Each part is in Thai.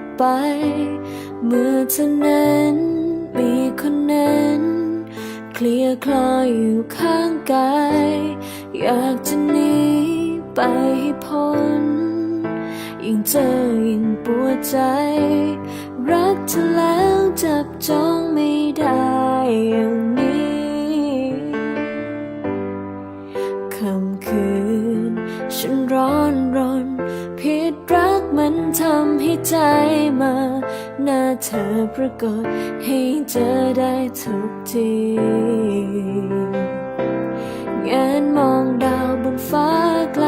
ดไป เมื่อเธอนั้นมีคนนั้น เคลียร์คลอยอยู่ข้างกาย อยากจะหนีไปให้พ้น ยิ่งเจอยิ่งปวดใจ รักเธอแล้วจับจ้องไม่ได้อย่างนี้คำคืน ฉันร้อนรนผิดรักมัน ทำให้ใจมาหน้าเธอปรากฏให้เจอได้ทุกทีงานมองดาวบนฟ้าไกล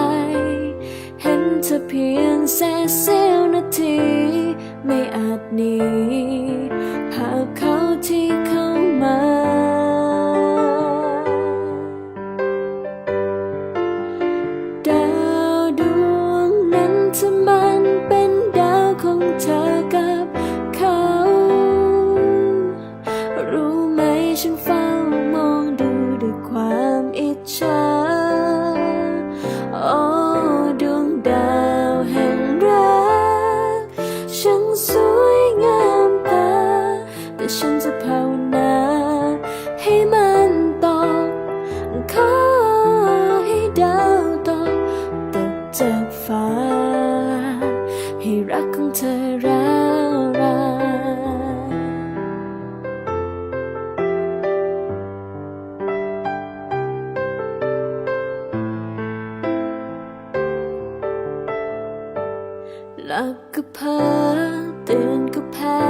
เห็นเธอเพียงแค่เสี้ยวนาที ไม่อาจหนี หลับก็เพ้อตื่นก็แพ้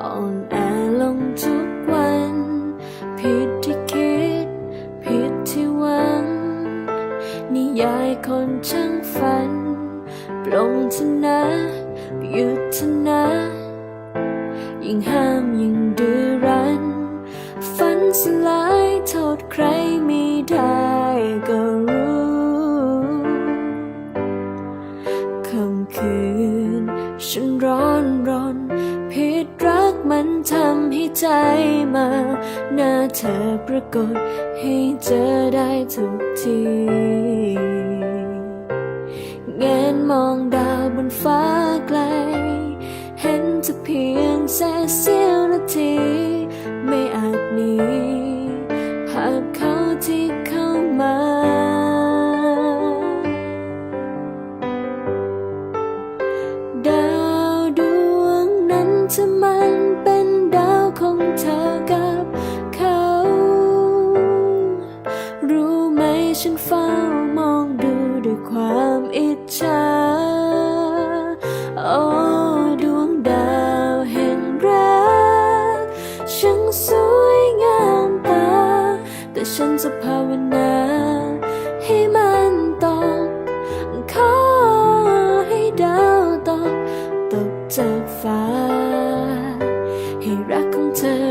อ่อนแอลงทุกวัน ผิดที่คิด ผิดที่หวัง นิยายคนช่างฝัน ปลงชะนะหยุดชะนะยิ่งหา ใจมาหน้าเธอปรากฏให้เจอได้ทุกทีเงนมองดาวบนฟ้าไกล เห็นเธอเพียงแค่เสี้ย ฉันเฝ้ามองดูด้วยความอิจฉาโอ้ดวงดาวแห่งรักช่างสวยงามตา แต่ฉันจะภาวนาให้มันตก ขอให้ดาวตก ตกจากฟ้า ให้รักของเธอ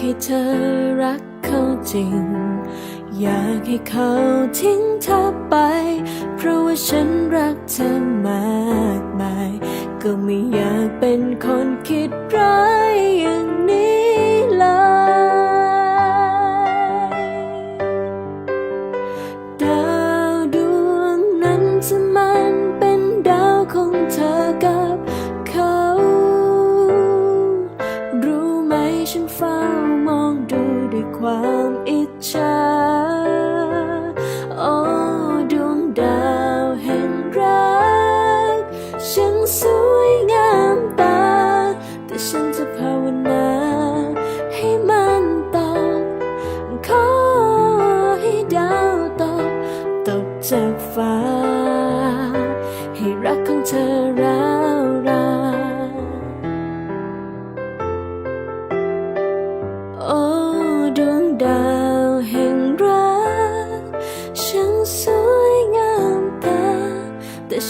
ให้เธอรักเขาจริง อยากให้เขาทิ้งเธอไป เพราะว่าฉันรักเธอมากมาย ก็ไม่อยากเป็นคนคิดร้ายอย่างนี้เลยดาวดวงนั้นจะมัน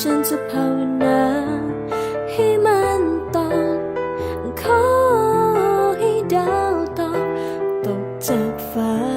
ฉันจะภาวนาให้มันตอบขอให้ดาวตกตกจากฟ้า